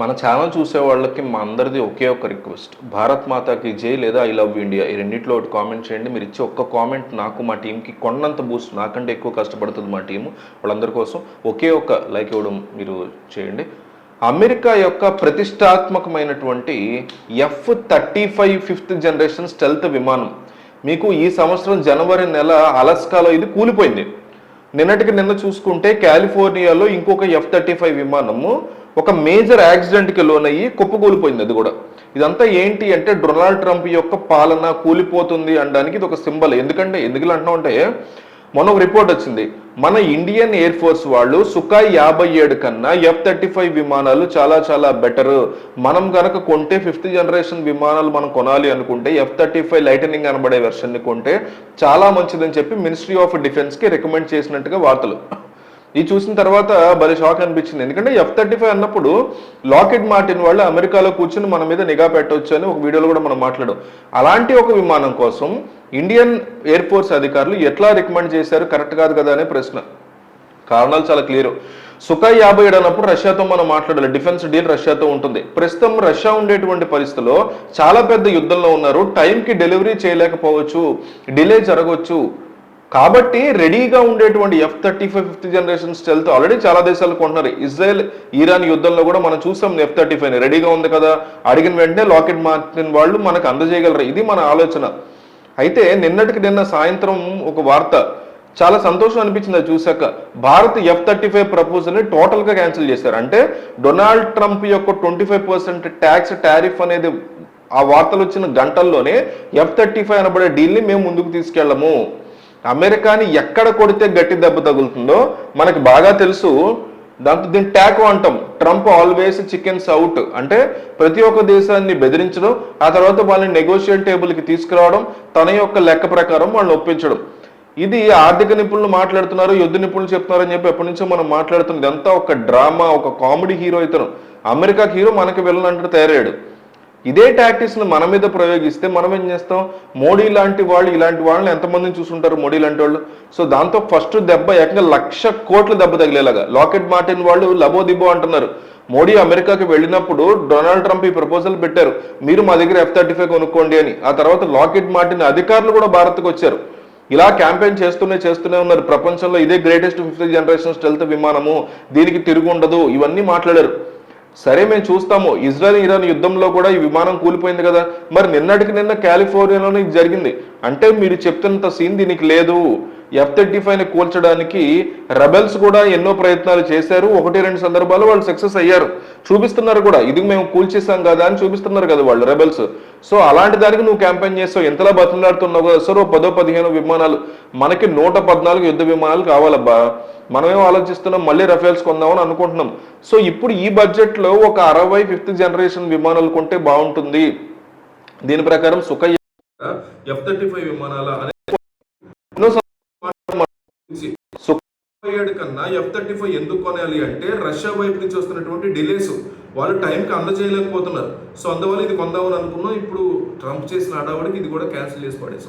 మన ఛానల్ చూసే వాళ్ళకి మా అందరిది ఒకే ఒక్క రిక్వెస్ట్ భారత్ మాతాకి జై లేదా ఐ లవ్ ఇండియా ఈ రెండింటిలో ఒకటి కామెంట్ చేయండి. మీరు ఇచ్చే ఒక్క కామెంట్ నాకు మా టీంకి కొండంత బూస్ట్ నాకంటే ఎక్కువ కష్టపడుతుంది మా టీము. వాళ్ళందరి కోసం ఒకే ఒక లైక్ ఇవ్వడం మీరు చేయండి. అమెరికా యొక్క ప్రతిష్టాత్మకమైనటువంటి F thirty five fifth generation stealth విమానం. మీకు ఈ సంవత్సరం జనవరి నెల అలస్కాలో ఇది కూలిపోయింది. నిన్నటికి నిన్న చూసుకుంటే కాలిఫోర్నియాలో ఇంకొక ఎఫ్ థర్టీ ఫైవ్ విమానము ఒక మేజర్ యాక్సిడెంట్కి లోనయ్యి కుప్పకూలిపోయింది అది కూడా. ఇదంతా ఏంటి అంటే డొనాల్డ్ ట్రంప్ యొక్క పాలన కూలిపోతుంది అనడానికి ఇది ఒక సింబల్. ఎందుకంటే ఎందుకు అంటున్నాం అంటే మొన్న ఒక రిపోర్ట్ వచ్చింది. మన ఇండియన్ ఎయిర్ ఫోర్స్ వాళ్ళు సుఖాయ్ యాభై ఏడు కన్నా ఎఫ్ థర్టీ ఫైవ్ విమానాలు చాలా చాలా బెటర్. మనం కనుక కొంటే ఫిఫ్త్ జనరేషన్ విమానాలు మనం కొనాలి అనుకుంటే ఎఫ్ థర్టీ ఫైవ్ లైటనింగ్ అనబడే వెర్షన్ని కొంటే చాలా మంచిదని చెప్పి మినిస్ట్రీ ఆఫ్ డిఫెన్స్కి రికమెండ్ చేసినట్టుగా వార్తలు. ఇది చూసిన తర్వాత భలే షాక్ అనిపించింది. ఎందుకంటే ఎఫ్ థర్టీ ఫైవ్ అన్నప్పుడు లాకెట్ మార్టిన్ వాళ్ళు అమెరికాలో కూర్చుని మన మీద నిఘా పెట్టవచ్చు అని ఒక వీడియోలో కూడా మనం మాట్లాడాం. అలాంటి ఒక విమానం కోసం ఇండియన్ ఎయిర్ ఫోర్స్ అధికారులు ఎట్లా రికమెండ్ చేశారు? కరెక్ట్ కాదు కదా అనే ప్రశ్న. కారణాలు చాలా క్లియర్ సుఖాయ్ యాభై ఏడు అన్నప్పుడు రష్యాతో మనం మాట్లాడాలి. డిఫెన్స్ డీల్ రష్యాతో ఉంటుంది. ప్రస్తుతం రష్యా ఉండేటువంటి పరిస్థితుల్లో చాలా పెద్ద యుద్ధంలో ఉన్నారు. టైంకి డెలివరీ చేయలేకపోవచ్చు. డిలే జరగవచ్చు కాబట్టి రెడీగా ఉండేటువంటి F thirty five fifth generation stealth already చాలా దేశాలు కొంటున్నారు. ఇజ్రాయెల్ ఈరాన్ యుద్ధంలో కూడా మనం చూసాం ఎఫ్ థర్టీ ఫైవ్ రెడీగా ఉంది కదా? అడిగిన వెంటనే లాకెట్ మార్టిన్ వాళ్ళు మనకు అందజేయగలరు. ఇది మన ఆలోచన. అయితే నిన్నటికి నిన్న సాయంత్రం ఒక వార్త చాలా సంతోషం అనిపించింది అది చూశాక. భారత్ ఎఫ్ థర్టీ ఫైవ్ ప్రపోజల్ని టోటల్గా క్యాన్సిల్ చేశారు. అంటే డొనాల్డ్ ట్రంప్ యొక్క twenty five percent tax tariff అనేది ఆ వార్తలు వచ్చిన గంటల్లోనే ఎఫ్ థర్టీ ఫైవ్ అనబడే డీల్ని మేము ముందుకు తీసుకెళ్ళము. అమెరికాని ఎక్కడ కొడితే గట్టి దెబ్బ తగులుతుందో మనకి బాగా తెలుసు దాంతో దీన్ని ట్యాకో అంటాం. Trump always chickens out. అంటే ప్రతి ఒక్క దేశాన్ని బెదిరించడం ఆ తర్వాత వాళ్ళని నెగోషియేట్ టేబుల్కి తీసుకురావడం తన యొక్క లెక్క ప్రకారం వాళ్ళని ఒప్పించడం. ఇది ఆర్థిక నిపుణులు మాట్లాడుతున్నారు యుద్ధ నిపుణులు చెప్తున్నారు అని చెప్పి ఎప్పటి నుంచో మనం మాట్లాడుతుంది అంతా ఒక డ్రామా ఒక కామెడీ హీరో ఇతను. అమెరికాకి హీరో మనకి వెళ్ళాలంటే తయారయ్యాడు. ఇదే టాక్టిక్స్ని మన మీద ప్రయోగిస్తే మనం ఏం చేస్తాం? మోడీ లాంటి వాళ్ళు ఇలాంటి వాళ్ళని ఎంతమందిని చూసుంటారు మోడీ లాంటి వాళ్ళు? సో దాంతో ఫస్ట్ దెబ్బ ఏకంగా లక్ష కోట్ల దెబ్బ తగిలేలాగా. లాకెట్ మార్టిన్ వాళ్ళు లబో దిబో అంటున్నారు. మోడీ అమెరికాకి వెళ్ళినప్పుడు డొనాల్డ్ ట్రంప్ ఈ ప్రపోజల్ పెట్టారు. మీరు మా దగ్గర ఎఫ్ థర్టీ ఫైవ్ కొనుక్కోండి అని. ఆ తర్వాత లాకెట్ మార్టిన్ అధికారులు కూడా భారత్కు వచ్చారు. ఇలా క్యాంపెయిన్ చేస్తూనే చేస్తూనే ఉన్నారు. ప్రపంచంలో ఇదే గ్రేటెస్ట్ ఫిఫ్త్ జనరేషన్ స్టెల్త్ విమానము. దీనికి తిరుగు ఉండదు ఇవన్నీ మాట్లాడారు. సరే మేము చూస్తాము. ఇజ్రాయల్ ఇరాన్ యుద్ధంలో కూడా ఈ విమానం కూలిపోయింది కదా. మరి నిన్నటికి నిన్న కాలిఫోర్నియాలోనే ఇది జరిగింది. అంటే మీరు చెప్తున్నంత సీన్ దీనికి లేదు. ఎఫ్ థర్టీ ఫైవ్ని కూల్చడానికి రెబెల్స్ కూడా ఎన్నో ప్రయత్నాలు చేశారు. ఒకటి రెండు సందర్భాలు వాళ్ళు సక్సెస్ అయ్యారు. చూపిస్తున్నారు కూడా. ఇది మేము కూల్చేసాం కదా అని చూపిస్తున్నారు కదా వాళ్ళు రెబెల్స్ సో అలాంటి దానికి నువ్వు క్యాంపెయిన్ చేస్తావు. ఎంతలా బతులాడుతున్నావు కదా? సార్ ఓ పదో పదిహేను విమానాలు. మనకి నూట పద్నాలుగు యుద్ధ విమానాలు కావాలబ్బా. మనమేం ఆలోచిస్తున్నాం? మళ్ళీ రఫేల్స్ కొందామని అనుకుంటున్నాం. సో ఇప్పుడు ఈ బడ్జెట్లో ఒక అరవై ఫిఫ్త్ జనరేషన్ విమానాలు కొంటే బాగుంటుంది. దీని ప్రకారం సుఖ ఎఫ్ థర్టీ ఫైవ్ విమానాల అనే కన్నా ఎఫ్ థర్టీ ఫైవ్ ఎందుకు కొనాలి అంటే రష్యా వైపు నుంచి వస్తున్నటువంటి డిలేస్ వాళ్ళు టైంకి అందజేయలేకపోతున్నారు సో అందువల్ల ఇది కొందామని అనుకున్నాం. ఇప్పుడు ట్రంప్ చేసిన అడావడికి ఇది కూడా క్యాన్సిల్ చేసి పడేసాం.